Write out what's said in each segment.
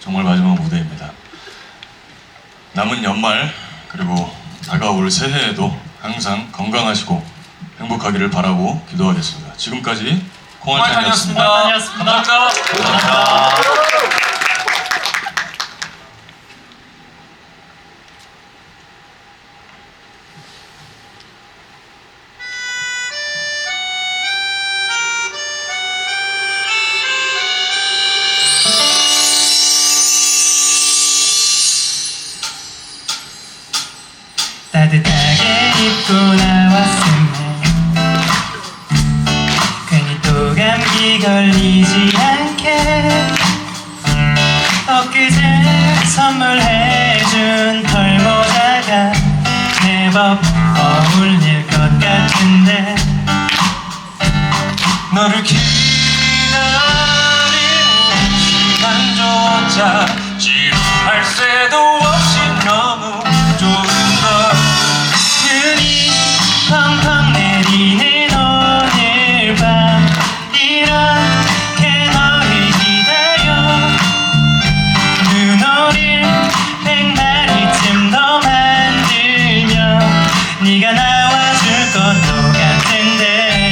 정말 마지막 무대입니다. 남은 연말 그리고 다가올 새해에도 항상 건강하시고 행복하기를 바라고 기도하겠습니다. 지금까지 콩알탄이었습니다. 콩알탄이었습니다. 감사합니다. 입 고 나왔음에 괜히 또 감기 걸리지 않게 엊그제 선물해준 털모자가 제법 어울릴 것 같은데 너를 기다리는 시간조차 네가 나와줄 것도 같은데.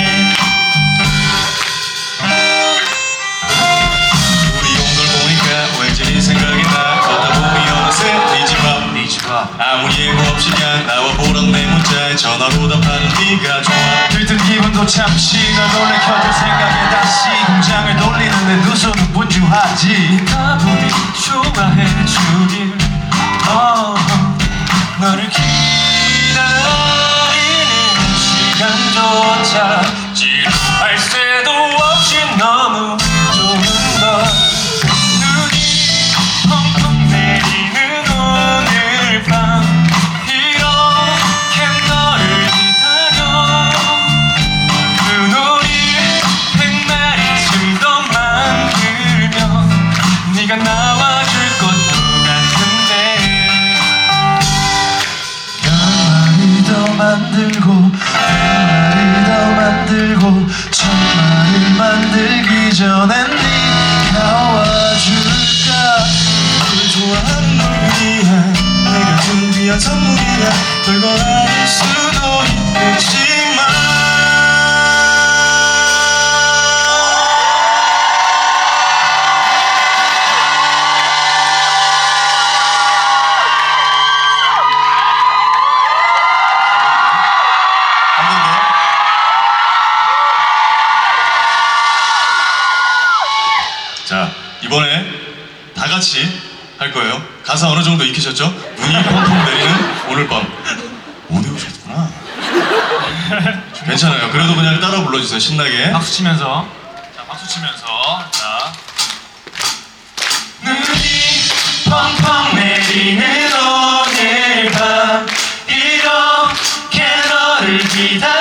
우리 용돌 보니까 왠지 네 생각이 나. 걷다 보니 어느새 네집 앞 아무 예고 없이 그냥 나와 보던 내 문자에 전화로 답하는 네가 좋아. 들뜬 기분도 잠시. 널 놀래켜줄 생각에 다시 공장을 돌리는데 두 손은 분주하지. 다 부디 좋아해 주 만들고 백마리 더 만들고 천마리 만들기 전엔 네가 이번에 다 같이 할 거예요. 가사 어느 정도 익히셨죠? 눈이 펑펑 내리는 오늘 밤. 못 외우셨구나. 괜찮아요. 그래도 그냥 따라 불러주세요. 신나게. 박수 치면서. 자, 박수 치면서. 자. 눈이 펑펑 내리는 오늘 밤 이렇게 너를 기다